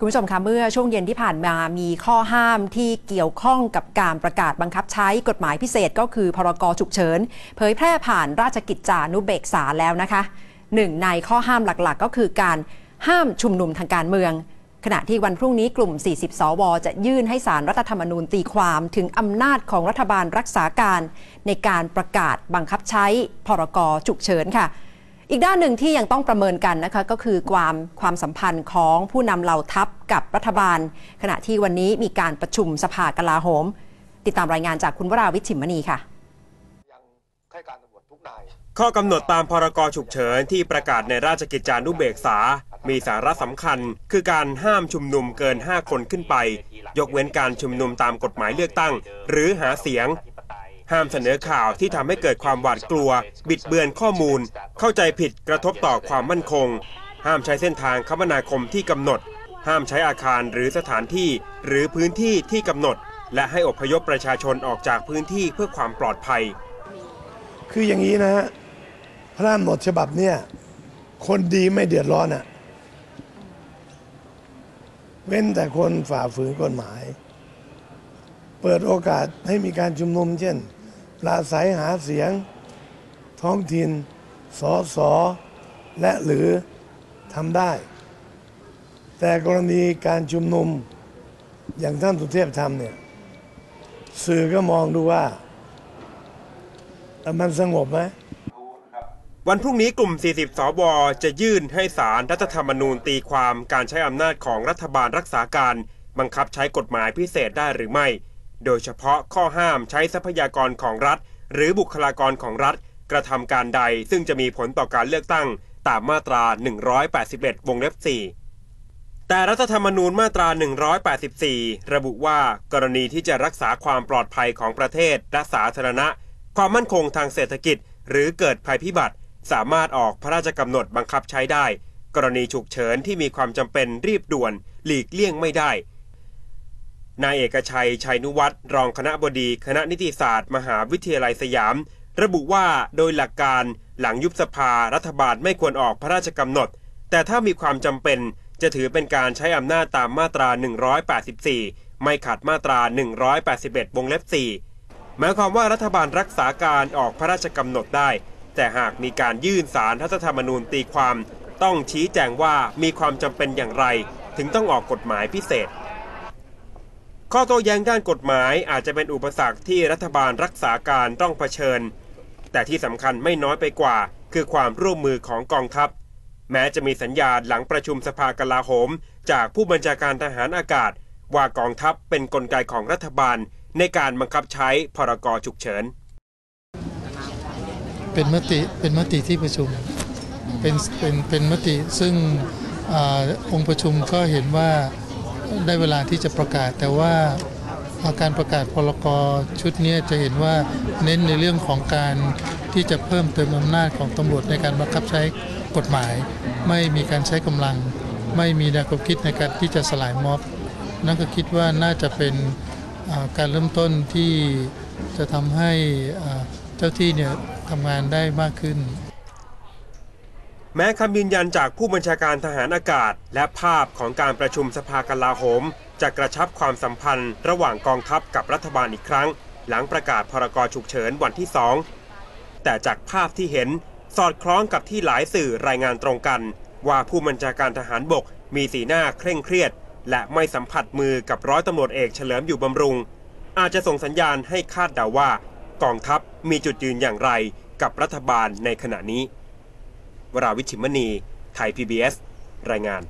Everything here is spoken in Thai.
คุณผู้ชมคะเมื่อช่วงเย็นที่ผ่านมามีข้อห้ามที่เกี่ยวข้องกับการประกาศบังคับใช้กฎหมายพิเศษก็คือพรกฉุกเฉิน เผยแพร่ผ่านราชกิจจานุเบกษาแล้วนะคะหนึ่งในข้อห้ามหลักๆ ก็คือการห้ามชุมนุมทางการเมือง ขณะที่วันพรุ่งนี้กลุ่ม 40 สว จะยื่นให้สารรัฐธรรมนูญตีความถึงอำนาจของรัฐบาลรักษาการ ในการประกาศบังคับใช้พรกฉุกเฉินค่ะ อีกด้านหนึ่งที่ยังต้องประเมินกันนะคะก็คือความความสัมพันธ์ของผู้นำเหล่าทัพกับรัฐบาล ขณะที่วันนี้มีการประชุมสภากลาโหม ติดตามรายงานจากคุณวราวิชิมมณีค่ะข้าราชการตำรวจทุกนายข้อกำหนดตามพรกฉุกเฉินที่ประกาศในราชกิจจานุเบกษา มีสาระสำคัญ คือการห้ามชุมนุมเกิน 5 คนขึ้นไป ยกเว้นการชุมนุมตามกฎหมายเลือกตั้ง หรือหาเสียง ห้ามเสนอข่าวที่ทำให้เกิดความหวาดกลัว บิดเบือนข้อมูล เข้าใจผิดกระทบต่อความมั่นคง ห้ามใช้เส้นทางคมนาคมที่กำหนด ห้ามใช้อาคารหรือสถานที่ หรือพื้นที่ที่กำหนด และให้อพยพประชาชนออกจากพื้นที่เพื่อความปลอดภัย คืออย่างนี้นะฮะพระราชกำหนดฉบับเนี่ยคนดีไม่เดือดร้อนอะเว้นแต่คนฝ่าฝืนกฎหมาย เปิดโอกาสให้มีการชุมนุมเช่น ปราศัยหาเสียง ท้องถิ่นสอสอและหรือทำได้ แต่กรณีการชุมนุมอย่างท่านสุเทพทำเนี่ยสื่อก็มองดูว่าแต่มันสงบไหมวันพรุ่งนี้กลุ่ม 40 สว จะยื่นให้สารรัฐธรรมนูญตีความการใช้อำนาจของรัฐบาลรักษาการ บังคับใช้กฎหมายพิเศษได้หรือไม่ โดยเฉพาะข้อห้ามใช้ทรัพยากรของรัฐ หรือบุคลากรของรัฐ กระทำการใดซึ่งจะมีผลต่อการเลือกตั้ง ตามมาตรา 181 วงเล็บ 4 แต่รัฐธรรมนูญมาตรา 184 ระบุว่ากรณีที่จะรักษาความปลอดภัยของประเทศและสาธารณะ ความมั่นคงทางเศรษฐกิจ หรือเกิดภัยพิบัติ สามารถออกพระราชกำหนดบังคับใช้ได้ กรณีฉุกเฉินที่มีความจำเป็นรีบด่วน หลีกเลี่ยงไม่ได้ นายเอกชัย ชัยนุวัตรรองคณะบดีคณะนิติศาสตร์ มหาวิทยาลัยสยาม ระบุว่าโดยหลักการหลังยุบสภารัฐบาลไม่ควรออกพระราชกำหนด แต่ถ้ามีความจำเป็นจะถือเป็นการใช้อำนาจตามมาตรา 184 ไม่ขัดมาตรา 181 วงเล็บ 4 หมายความว่ารัฐบาลรักษาการออกพระราชกำหนดได้ แต่หากมีการยื่นสารรัฐธรรมนูญตีความ ต้องชี้แจงว่ามีความจำเป็นอย่างไร ถึงต้องออกกฎหมายพิเศษ ข้อโต้แย้งด้านกฎหมายอาจจะเป็นอุปสรรคที่รัฐบาลรักษาการต้องเผชิญ แต่ที่สำคัญไม่น้อยไปกว่า คือความร่วมมือของกองทัพ แม้จะมีสัญญาณหลังประชุมสภากลาโหม จากผู้บัญชาการทหารอากาศ ว่ากองทัพเป็นนกลไกของรัฐบาล ในการบังคับใช้พรกฉุกเฉิน เป็นมติเป็นมติที่ประชุมเป็นเป็นเป็นมติซึ่งอองค์ประชุมก็เห็นว่า ได้เวลาที่จะประกาศ แต่ว่าาการประกาศพรกชุดนี้จะเห็นว่าเน้นในเรื่องของการที่จะเพิ่มเติมอำนาจของตำรวจในการบังคับใช้กฎหมาย ไม่มีการใช้กำลัง ไม่มีแนวความคิดในการที่จะสลายม็อบ นั่นก็คิดว่าน่าจะเป็นการเริ่มต้นที่จะทำให้เจ้าที่เนี่ยทำงานได้มากขึ้น แม้คำยืนยันจากผู้บัญชาการทหารอากาศ และภาพของการประชุมสภากลาโหม จะกระชับความสัมพันธ์ ระหว่างกองทัพกับรัฐบาลอีกครั้ง หลังประกาศพรกฉุกเฉินวันที่ 2 แต่จากภาพที่เห็นสอดคล้องกับที่หลายสื่อรายงานตรงกัน ว่าผู้บัญชาการทหารบกมีสีหน้าเคร่งเครียด และไม่สัมผัสมือกับร้อยตำรวจเอกเฉลิมอยู่บำรุง อาจจะส่งสัญญาณให้คาดเดาว่ากองทัพมีจุดยืนอย่างไรกับรัฐบาลในขณะนี้ วราวิชิมณี ไทย PBS รายงาน